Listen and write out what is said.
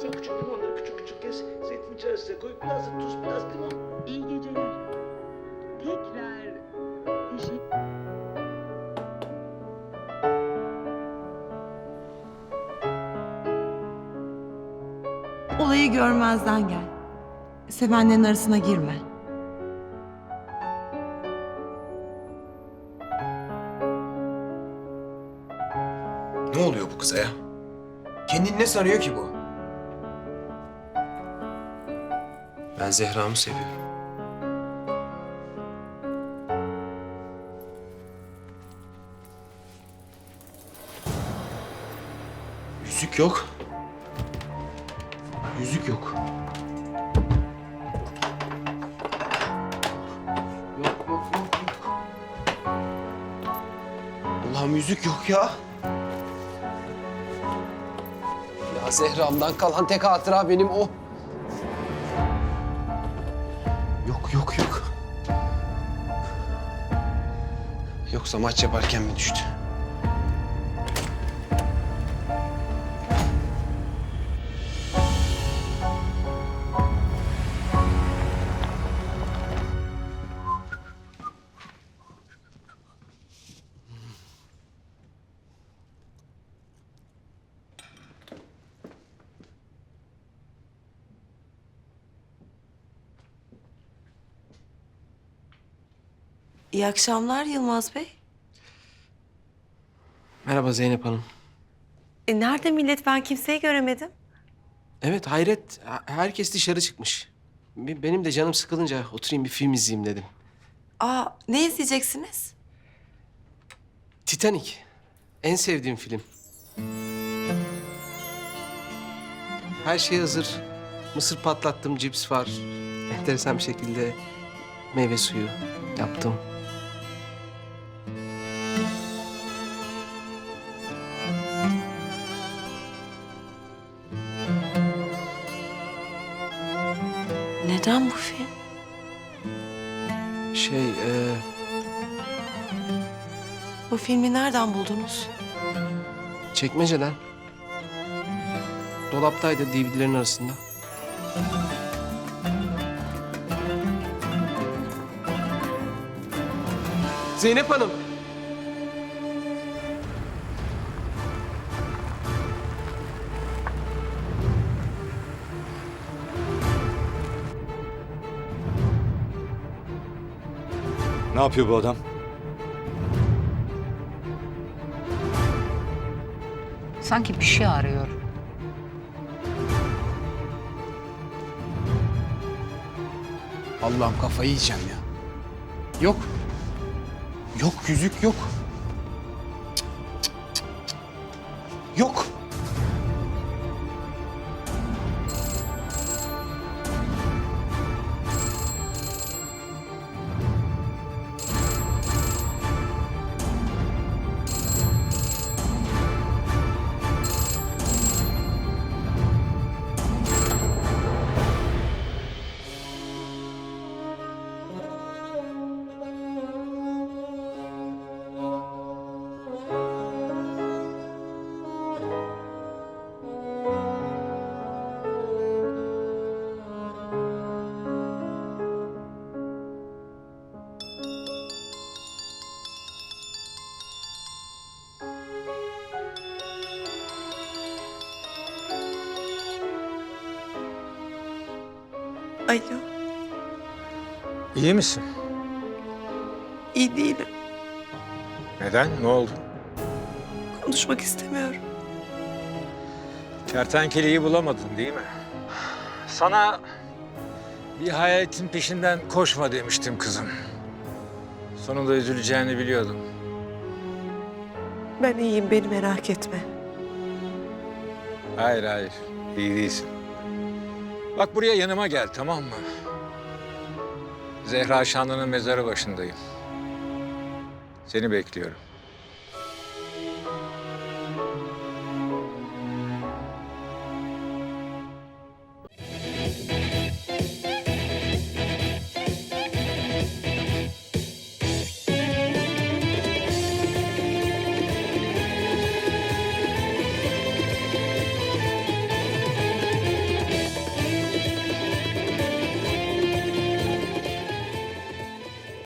Teşekkür Küçük limonları küçük küçük kes. Zeytin içerisine koy. Biraz da tuz, biraz limon. İyi geceler. Tekrar teşekkür Olayı görmezden gel. Sevenlerin arasına girme. Ne oluyor bu kıza ya? Kendini ne sanıyor ki bu? Ben Zehra'mı seviyorum. Yüzük yok. Yüzük yok. Yok yok yok yok. Allah'ım yüzük yok ya. Ya Zehra'mdan kalan tek hatıra benim o. Yok yok yok. Yoksa maç yaparken mi düştü? İyi akşamlar Yılmaz Bey. Merhaba Zeynep Hanım. E nerede millet? Ben kimseyi göremedim. Evet hayret. Ha- Herkes dışarı çıkmış. Be- Benim de canım sıkılınca oturayım bir film izleyeyim dedim. Aa, ne izleyeceksiniz? Titanic. En sevdiğim film. Her şey hazır. Mısır patlattım, cips var. Enteresan bir şekilde meyve suyu yaptım. Neden bu film? Şey, e, Bu filmi nereden buldunuz? çekmeceden. Dolaptaydı DVD'lerin arasında. Zeynep Hanım. Ne yapıyor bu adam? Sanki bir şey arıyor. Allah'ım kafayı yiyeceğim ya. Yok. Yok yüzük yok. Cık, cık, cık, cık. Yok. Alo, İyi misin? iyi değilim. Neden? Ne oldu? Konuşmak istemiyorum. Kertenkeleyi bulamadın değil mi? Sana bir hayaletin peşinden koşma demiştim kızım. Sonunda üzüleceğini biliyordum. Ben iyiyim, beni merak etme. Hayır hayır, iyi değilsin. Bak buraya yanıma gel tamam mı? Zehra Şanlı'nın mezarı başındayım. Seni bekliyorum.